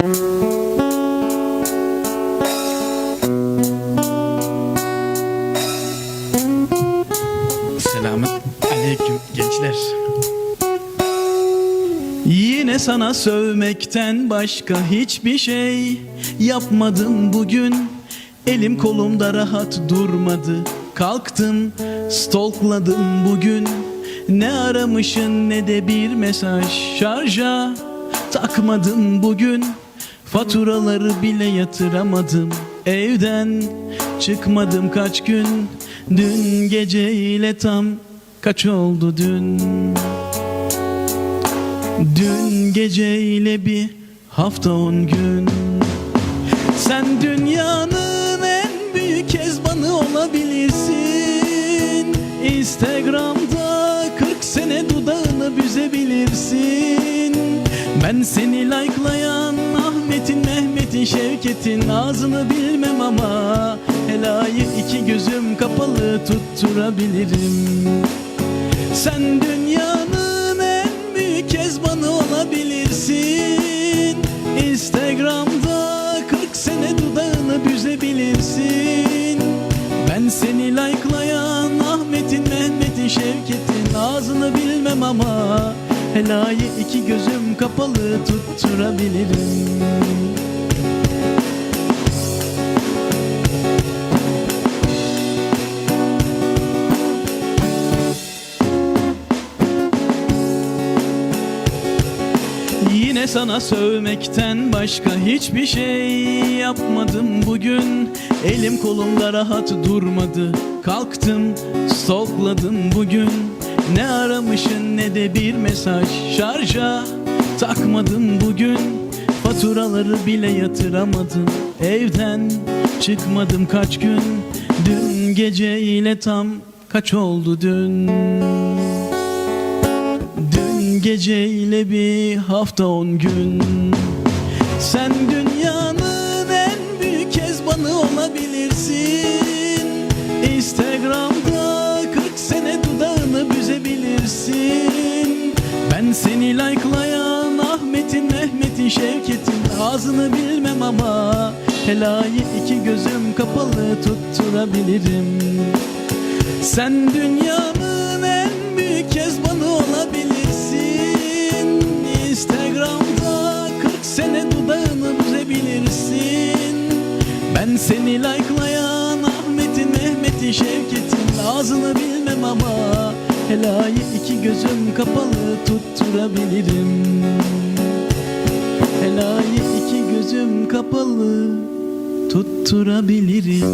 Selamet aleyküm gençler. Yine sana sövmekten başka hiçbir şey yapmadım bugün. Elim kolumda rahat durmadı. Kalktım, stalkladım bugün. Ne aramışın ne de bir mesaj şarja takmadım bugün. Faturaları bile yatıramadım. Evden çıkmadım kaç gün. Dün geceyle tam kaç oldu dün? Dün geceyle bir hafta on gün Sen dünyanın en büyük kezbanı olabilirsin Instagram'da 40 sene dudağını büzebilirsin Ben seni like'layan Mehmet'in, Şevket'in ağzını bilmem ama Helayı iki gözüm kapalı tutturabilirim. Sen dünyanın en büyük kezbanı olabilirsin. Instagram'da 40 sene dudağını büzebilirsin. Ben seni like'layan Ahmet'in, Mehmet'in, Şevket'in ağzını bilmem ama Helayı iki gözüm kapalı tutturabilirim Yine sana sövmekten başka hiçbir şey yapmadım bugün. Elim kolumda rahat durmadı. Kalktım, stalkladım bugün. Ne aramışın ne de bir mesaj şarja Takmadım bugün. Faturaları bile yatıramadım. Evden çıkmadım kaç gün. Dün geceyle tam kaç oldu dün Dün geceyle bir hafta on gün. Sen dünyanın en büyük kezbanı olabilirsin. Instagram'da 40 sene dudağını büzebilirsin. Ben seni like'layan Ahmet'in, Mehmet'in, Şevket'in ağzını bilmem ama Helayı iki gözüm kapalı tutturabilirim. Sen dünyanın seni like'layan Ahmet'in, Mehmet'in, Şevket'in ağzını bilmem ama Helayı iki gözüm kapalı tutturabilirim. Helayı iki gözüm kapalı tutturabilirim